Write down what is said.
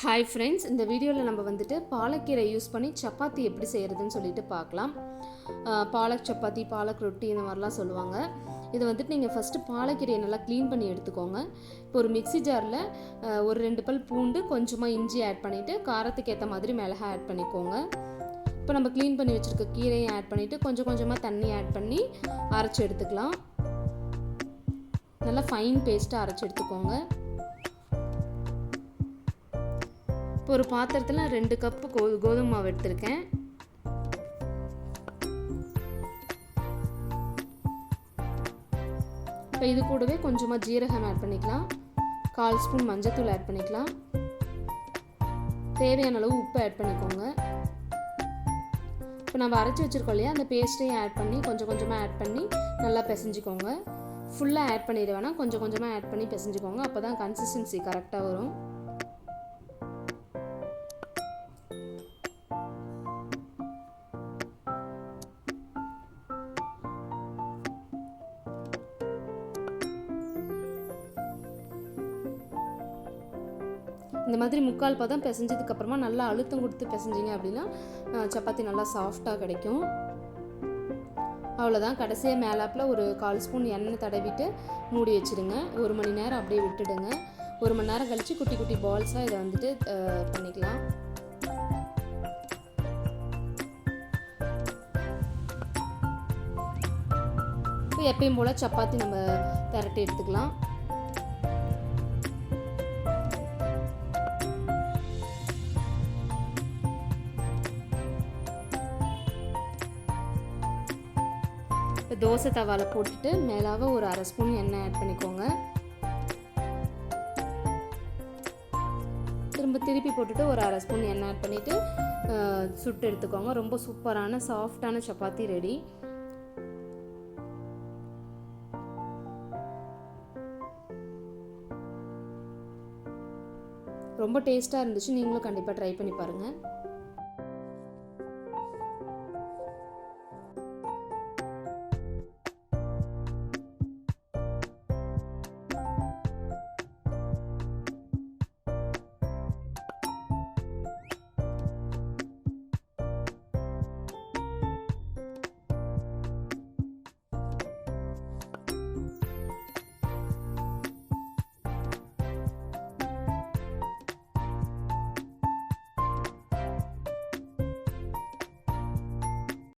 Hi friends இந்த வீடியோவில் நம்ம வந்துட்டு பாலக்கீரை யூஸ் பண்ணி சப்பாத்தி எப்படி செய்கிறதுன்னு சொல்லிட்டு பார்க்கலாம். பாலக் சப்பாத்தி பாலக் ரொட்டி இந்த மாதிரிலாம் சொல்லுவாங்க. இதை வந்துட்டு நீங்கள் ஃபஸ்ட்டு பாலக்கீரையை நல்லா க்ளீன் பண்ணி எடுத்துக்கோங்க. இப்போ ஒரு மிக்ஸி ஜாரில் ஒரு ரெண்டு பல் பூண்டு கொஞ்சமாக இஞ்சி ஆட் பண்ணிவிட்டு காரத்துக்கு ஏற்ற மாதிரி மிளகா ஆட் பண்ணிக்கோங்க. இப்போ நம்ம க்ளீன் பண்ணி வச்சுருக்க கீரையும் ஆட் பண்ணிவிட்டு கொஞ்சம் கொஞ்சமாக தண்ணி ஆட் பண்ணி அரைச்சி எடுத்துக்கலாம். நல்லா ஃபைன் பேஸ்ட்டாக அரைச்சி எடுத்துக்கோங்க. ஒரு பாத்திரத்தில் ரெண்டு கப்பு கோ கோதுமை மாவு எடுத்திருக்கேன். இப்போ இது கூடவே கொஞ்சமாக ஜீரகம் ஆட் பண்ணிக்கலாம். கால் ஸ்பூன் மஞ்சத்தூள் ஆட் பண்ணிக்கலாம். தேவையான அளவு உப்பு ஆட் பண்ணிக்கோங்க. இப்போ நம்ம அரைச்சி வச்சுருக்கோம் இல்லையா? அந்த பேஸ்ட்டையும் ஆட் பண்ணி கொஞ்சம் கொஞ்சமாக ஆட் பண்ணி நல்லா பிசைஞ்சிக்கோங்க. ஃபுல்லாக ஆட் பண்ணிட கொஞ்சம் கொஞ்சமாக ஆட் பண்ணி பிசைஞ்சிக்கோங்க. அப்போ தான் கன்சிஸ்டன்சி கரெக்டாக வரும். இந்த மாதிரி முக்கால் பதம் பிசைஞ்சதுக்கப்புறமா நல்லா அழுத்தம் கொடுத்து பிசைஞ்சிங்க அப்படின்னா சப்பாத்தி நல்லா சாஃப்டாக கிடைக்கும். அவ்வளோதான் கடைசியாக மேலாப்பில் ஒரு கால் ஸ்பூன் எண்ணெய் தடவிட்டு மூடி வச்சிடுங்க. ஒரு மணி நேரம் அப்படியே விட்டுடுங்க. ஒரு மணி நேரம் கழித்து குட்டி குட்டி பால்ஸாக இதை வந்துட்டு பண்ணிக்கலாம். இப்போ எப்பயும் போல் சப்பாத்தி நம்ம திரட்டி எடுத்துக்கலாம். இப்போ தோசை தவாவில் போட்டுட்டு மேலாக ஒரு அரை ஸ்பூன் எண்ணெய் ஆட் பண்ணிக்கோங்க. திரும்ப திருப்பி போட்டுட்டு ஒரு அரை ஸ்பூன் எண்ணெய் ஆட் பண்ணிவிட்டு சுட்டு எடுத்துக்கோங்க. ரொம்ப சூப்பரான சாஃப்டான சப்பாத்தி ரெடி ரொம்ப டேஸ்ட்டாக இருந்துச்சு. நீங்களும் கண்டிப்பாக ட்ரை பண்ணி பாருங்கள்